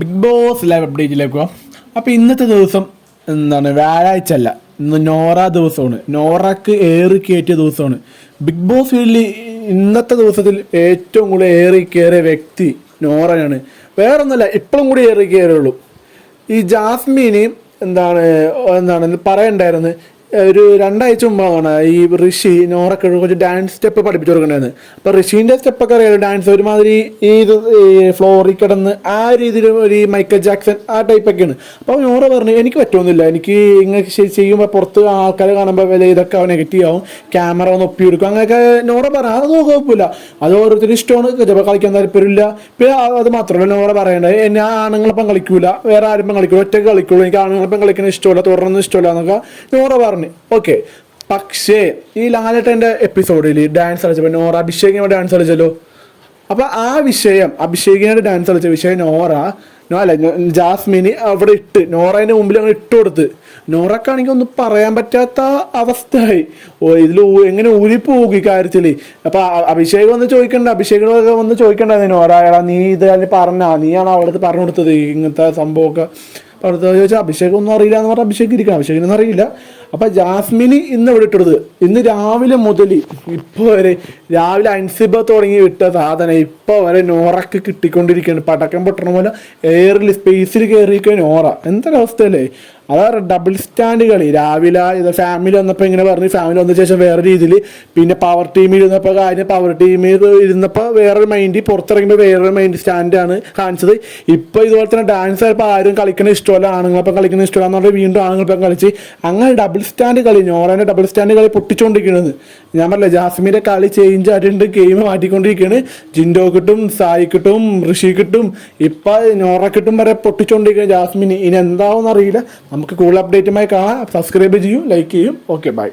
Big boss live അപ്ഡേറ്റിലേക്ക് പോകാം അപ്പോൾ ഇന്നത്തെ ദിവസം എന്താണ്? വ്യാഴാഴ്ച അല്ല ഇന്ന് നോറ ദിവസമാണ്. നോറക്ക് ഏറി കയറ്റിയ ദിവസമാണ്. ബിഗ് ബോസ് വീട്ടിൽ ഇന്നത്തെ ദിവസത്തിൽ ഏറ്റവും കൂടുതൽ ഏറി കയറിയ വ്യക്തി നോറയാണ് വേറൊന്നുമല്ല ഇപ്പോഴും കൂടി ഏറി കയറുള്ളൂ ഈ ജാസ്മീന് എന്താണ് എന്താണ് പറയണ്ടായിരുന്നു. ഒരു രണ്ടാഴ്ച മുമ്പാണ് ഈ ഋഷി നോറൊക്കെ കുറച്ച് ഡാൻസ് സ്റ്റെപ്പ് പഠിപ്പിച്ചു കൊടുക്കണ്ടായിരുന്നു അപ്പൊ ഋഷീന്റെ സ്റ്റെപ്പൊക്കെ അറിയാലോ ഡാൻസ് ഒരുമാതിരി ഈ ഫ്ലോറിൽ കിടന്ന് ആ രീതിയിൽ ഒരു മൈക്കൽ ജാക്സൺ ആ ടൈപ്പൊക്കെയാണ് അപ്പോൾ നോറ പറഞ്ഞു എനിക്ക് പറ്റുമൊന്നുമില്ല എനിക്ക് ഇങ്ങനെ ചെയ്യുമ്പോൾ പുറത്ത് ആൾക്കാരെ കാണുമ്പോൾ വില ഇതൊക്കെ നെഗറ്റീവ് ആവും. ക്യാമറ ഒന്ന് ഒപ്പി ഒപ്പിയെടുക്കും അങ്ങനെയൊക്കെ നോറ പറഞ്ഞു. അതൊന്നും കുഴപ്പമില്ല. അത് ഓരോരുത്തരും ഇഷ്ടമാണ്. ചിലപ്പോൾ കളിക്കാൻ താല്പര്യമില്ല. പിന്നെ അത് മാത്രമല്ല നോറ പറയേണ്ടത് എന്നെ ആണുങ്ങളപ്പം കളിക്കൂല വേറെ ആരും കളിക്കൂല ഒറ്റ കളിക്കുള്ളൂ. എനിക്ക് ആണുങ്ങളപ്പം കളിക്കുന്ന ഇഷ്ടമല്ല. തുടർന്ന് ഇഷ്ടമില്ല എന്നൊക്കെ നോറ പറഞ്ഞു. ഓക്കെ പക്ഷേ ഈ ലാലേട്ടന്റെ എപ്പിസോഡിൽ ഡാൻസ് കളിച്ചപ്പോൾ നോറ അഭിഷേകിനോട് ഡാൻസ് കളിച്ചല്ലോ. അപ്പോൾ ആ വിഷയം അഭിഷേകിനോട് ഡാൻസ് കളിച്ച വിഷയം നോറ നോ അല്ല ജാസ്മിന് അവിടെ ഇട്ട് നോറേന്റെ മുമ്പിൽ അങ്ങനെ ഇട്ട് കൊടുത്ത്. നോറക്കാണെങ്കിൽ ഒന്നും പറയാൻ പറ്റാത്ത അവസ്ഥയായി. ഓ ഇതിൽ എങ്ങനെ ഊരിപ്പോകും ഇക്കാര്യത്തിൽ കാര്യത്തിൽ? അപ്പൊ അ- അഭിഷേക് വന്ന് ചോദിക്കണ്ട അഭിഷേകിനൊക്കെ വന്ന് ചോദിക്കണ്ടായിരുന്നു. നോറ നീ ഇത് പറഞ്ഞാ നീയാണ് അവിടുത്തെ പറഞ്ഞു കൊടുത്തത് ഇങ്ങനത്തെ സംഭവമൊക്കെ. അടുത്ത ചോദിച്ചാൽ അഭിഷേകം ഒന്നും അറിയില്ല എന്ന് പറഞ്ഞാൽ അഭിഷേക് ഇരിക്കണം. അഭിഷേകിനൊന്നും അറിയില്ല. അപ്പോൾ ജാസ്മിന് ഇന്ന് ഇവിടെ ഇട്ടത് ഇന്ന് രാവിലെ മുതൽ ഇപ്പോൾ വരെ രാവിലെ അൻസിബ തുടങ്ങി വിട്ട സാധനം ഇപ്പോൾ വരെ നോറക്ക് കിട്ടിക്കൊണ്ടിരിക്കുകയാണ്. പടക്കം പൊട്ടണ പോലെ എയറിൽ സ്പേസിൽ കയറിയിരിക്കുക നോറ. എന്തൊരവസ്ഥയല്ലേ? അതാ ഡബിൾ സ്റ്റാൻഡ് കളി. രാവിലെ ഇത് ഫാമിലി വന്നപ്പോൾ ഇങ്ങനെ പറഞ്ഞു ഫാമിലി വന്ന ശേഷം വേറെ രീതിയിൽ പിന്നെ പവർ ടീമിൽ ഇരുന്നപ്പോൾ കാര്യം പവർ ടീമിൽ ഇരുന്നപ്പോൾ വേറൊരു മൈൻഡ് പുറത്തിറങ്ങുമ്പോൾ വേറൊരു മൈൻഡ് സ്റ്റാൻഡാണ് കാണിച്ചത്. ഇപ്പോൾ ഇതുപോലെ തന്നെ ഡാൻസ് ആയപ്പോൾ ആരും കളിക്കുന്ന ഇഷ്ടമല്ല ആണുങ്ങളപ്പം കളിക്കുന്ന ഇഷ്ടമല്ല എന്ന് പറഞ്ഞാൽ വീണ്ടും ആണുങ്ങളിപ്പം കളിച്ച് അങ്ങനെ ഡബിൾ സ്റ്റാൻഡ് കളി ഞോറേന്റെ ഡബിൾ സ്റ്റാൻഡ് കളി പൊട്ടിച്ചുകൊണ്ടിരിക്കുന്നത് ഞാൻ പറഞ്ഞില്ല ജാസ്മിന്റെ കളി ചേഞ്ച് ആയിട്ടുണ്ട് ഗെയിം മാറ്റിക്കൊണ്ടിരിക്കുകയാണ് ജിൻഡോ കിട്ടും സായി കിട്ടും ഋഷി കിട്ടും. ഇപ്പം ഞോറ കിട്ടും വരെ പൊട്ടിച്ചുകൊണ്ടിരിക്കുകയാണ് ജാസ്മിൻ ഇനി എന്താവും അറിയില്ല നമുക്ക് കൂടുതൽ അപ്ഡേറ്റുമായി കാണാം. സബ്സ്ക്രൈബ് ചെയ്യും ലൈക്ക് ചെയ്യും. Okay bye